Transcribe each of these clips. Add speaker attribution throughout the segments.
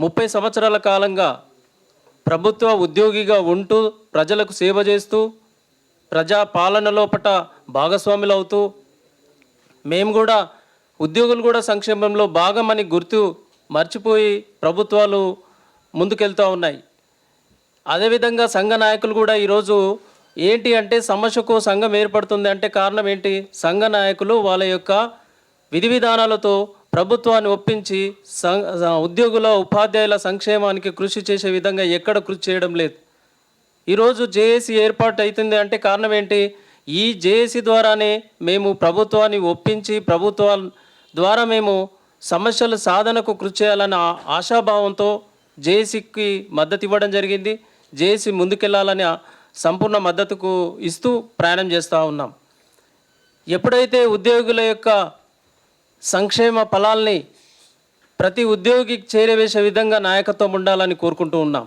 Speaker 1: ముప్పై సంవత్సరాల కాలంగా ప్రభుత్వ ఉద్యోగిగా ఉంటూ ప్రజలకు సేవ చేస్తూ ప్రజా పాలన లోపట భాగస్వాములు అవుతూ మేము కూడా ఉద్యోగులు కూడా సంక్షేమంలో భాగమని గుర్తు మర్చిపోయి ప్రభుత్వాలు ముందుకెళ్తూ ఉన్నాయి. అదేవిధంగా సంఘ నాయకులు కూడా ఈరోజు ఏంటి అంటే సమస్యకు సంఘం ఏర్పడుతుంది అంటే కారణం ఏంటి? సంఘ నాయకులు వాళ్ళ యొక్క విధి విధానాలతో ప్రభుత్వాన్ని ఒప్పించి సం- ఉద్యోగుల ఉపాధ్యాయుల సంక్షేమానికి కృషి చేసే విధంగా ఎక్కడ కృషి చేయడం లేదు. ఈరోజు జేఏసీ ఏర్పాటు అవుతుంది అంటే కారణం ఏంటి? ఈ జేఏసీ ద్వారానే మేము ప్రభుత్వాన్ని ఒప్పించి ప్రభుత్వాల ద్వారా మేము సమస్యల సాధనకు కృషి చేయాలన్న ఆశాభావంతో జేఏసీకి మద్దతు ఇవ్వడం జరిగింది. జేఏసీ ముందుకెళ్ళాలని సంపూర్ణ మద్దతుకు ఇస్తూ ప్రయాణం చేస్తూ ఉన్నాం. ఎప్పుడైతే ఉద్యోగుల యొక్క సంక్షేమ ఫలాల్ని ప్రతి ఉద్యోగికి చేరవేసే విధంగా నాయకత్వం ఉండాలని కోరుకుంటూ ఉన్నాం.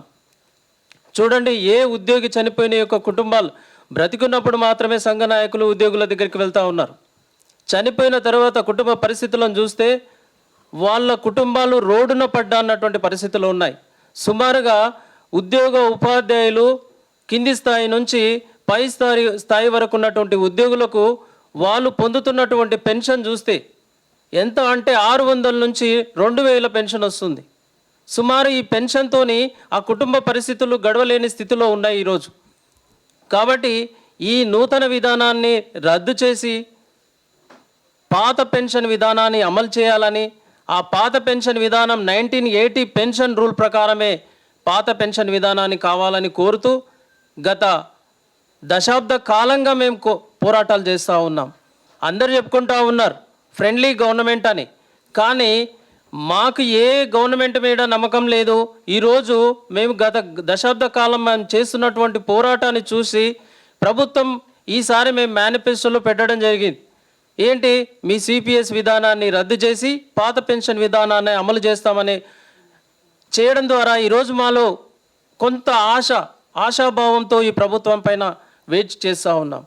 Speaker 1: చూడండి ఏ ఉద్యోగి చనిపోయిన యొక్క కుటుంబాలు బ్రతికున్నప్పుడు మాత్రమే సంఘ నాయకులు ఉద్యోగుల దగ్గరికి వెళ్తూ ఉన్నారు. చనిపోయిన తర్వాత కుటుంబ పరిస్థితులను చూస్తే వాళ్ళ కుటుంబాలు రోడ్డున పడ్డా అన్నటువంటి పరిస్థితులు ఉన్నాయి. సుమారుగా ఉద్యోగ ఉపాధ్యాయులు కింది స్థాయి నుంచి పై స్థాయి స్థాయి వరకు ఉన్నటువంటి ఉద్యోగులకు వాళ్ళు పొందుతున్నటువంటి పెన్షన్ చూస్తే ఎంత అంటే ఆరు వందల నుంచి రెండు వేల పెన్షన్ వస్తుంది. సుమారు ఈ పెన్షన్తోని ఆ కుటుంబ పరిస్థితులు గడవలేని స్థితిలో ఉన్నాయి ఈరోజు. కాబట్టి ఈ నూతన విధానాన్ని రద్దు చేసి పాత పెన్షన్ విధానాన్ని అమలు చేయాలని ఆ పాత పెన్షన్ విధానం నైన్టీన్ ఎయిటీ పెన్షన్ రూల్ ప్రకారమే పాత పెన్షన్ విధానాన్ని కావాలని కోరుతూ గత దశాబ్ద కాలంగా మేము కో పోరాటాలు చేస్తూ ఉన్నాం. అందరు చెప్పుకుంటా ఉన్నారు. ఫ్రెండ్లీ గవర్నమెంట్ అని. కానీ మాకు ఏ గవర్నమెంట్ మీద నమ్మకం లేదు. ఈరోజు మేము గత దశాబ్ద కాలం మేము చేస్తున్నటువంటి పోరాటాన్ని చూసి ప్రభుత్వం ఈసారి మేము మేనిఫెస్టోలో పెట్టడం జరిగింది. ఏంటి? మీ సిపిఎస్ విధానాన్ని రద్దు చేసి పాత పెన్షన్ విధానాన్ని అమలు చేస్తామని చేయడం ద్వారా ఈరోజు మాలో కొంత ఆశ ఆశాభావంతో ఈ ప్రభుత్వం పైన వెయిట్ చేస్తూ ఉన్నాం.